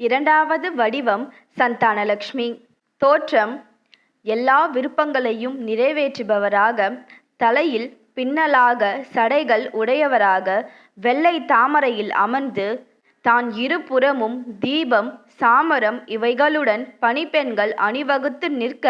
இரண்டாவது வடிவம் சந்தானலக்ஷ்மி. தோற்றம் எல்லா விருப்பங்களையும் நிறைவேற்றுபவராக தலையில் பின்னலாக சடைகள் உடையவராக வெள்ளை தாமரையில் அமர்ந்து தான் இருபுறமும் தீபம் சாமரம் இவைகளுடன் பணிப்பெண்கள் அணிவகுத்து நிற்க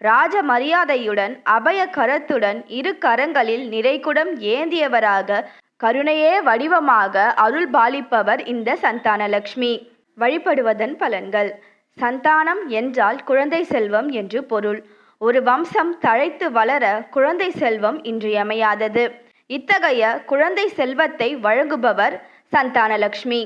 ராஜ மரியாதையுடன் அபய கரத்துடன் இரு கரங்களில் நிறைகுடம் ஏந்தியவராக கருணையே வடிவமாக அருள் பாலிப்பவர் இந்த சந்தானலக்ஷ்மி. வழிபடுவதன் பலன்கள். சந்தானம் என்றால் குழந்தை செல்வம் என்று பொருள். ஒரு வம்சம் தழைத்து வளர குழந்தை செல்வம் இன்றியமையாதது. இத்தகைய குழந்தை செல்வத்தை வழங்குபவர் சந்தானலக்ஷ்மி.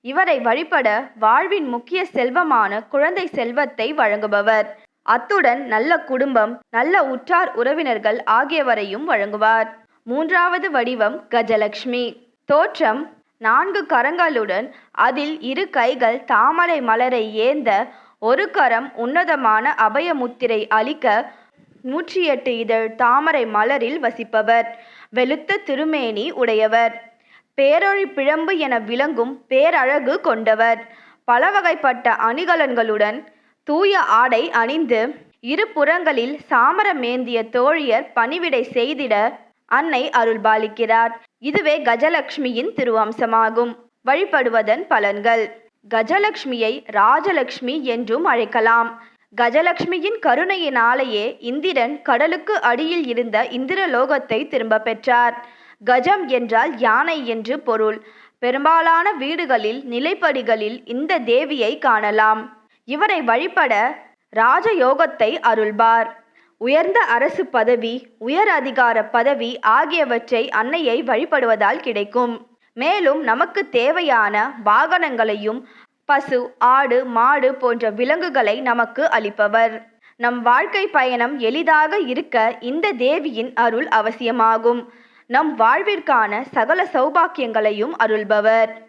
இவரை வழிபட வாழ்வின் முக்கிய செல்வமான குழந்தை செல்வத்தை வழங்குபவர். அத்துடன் நல்ல குடும்பம் நல்ல உற்றார் உறவினர்கள் ஆகியவரையும் வழங்குவார். மூன்றாவது வடிவம் கஜலக்ஷ்மி. தோற்றம் நான்கு கரங்களுடன் அதில் இரு கைகள் தாமரை மலரை ஏந்த ஒரு கரம் உன்னதமான அபயமுத்திரை அளிக்க நூற்றி எட்டு இதழ் தாமரை மலரில் வசிப்பவர். வெளுத்த திருமேனி உடையவர். பேரொழி பிழம்பு என விளங்கும் பேரழகு கொண்டவர். பல வகைப்பட்ட அணிகலன்களுடன் தூய ஆடை அணிந்து இரு புறங்களில் சாமரமேந்திய தோழியர் பணிவிடை செய்திட அன்னை அருள்பாலிக்கிறார். இதுவே கஜலட்சுமியின் திருவம்சமாகும். வழிபடுவதன் பலன்கள். கஜலட்சுமியை ராஜலட்சுமி என்றும் அழைக்கலாம். கஜலட்சுமியின் கருணையினாலேயே இந்திரன் கடலுக்கு அடியில் இருந்த இந்திரலோகத்தை திரும்ப பெற்றார். கஜம் என்றால் யானை என்று பொருள். பெரும்பாலான வீடுகளில் நிலைப்படிகளில் இந்த தேவியை காணலாம். இவரை வழிபட ராஜயோகத்தை அருள்பார் உயர்ந்த அரசு பதவி உயர் அதிகார பதவி ஆகியவற்றை அன்னையை வழிபடுவதால் கிடைக்கும். மேலும் நமக்கு தேவையான வாகனங்களையும் பசு ஆடு மாடு போன்ற விலங்குகளை நமக்கு அளிப்பவர். நம் வாழ்க்கை பயணம் எளிதாக இருக்க இந்த தேவியின் அருள் அவசியமாகும். நம் வாழ்விற்கான சகல சௌபாக்கியங்களையும் அருள்பவர்.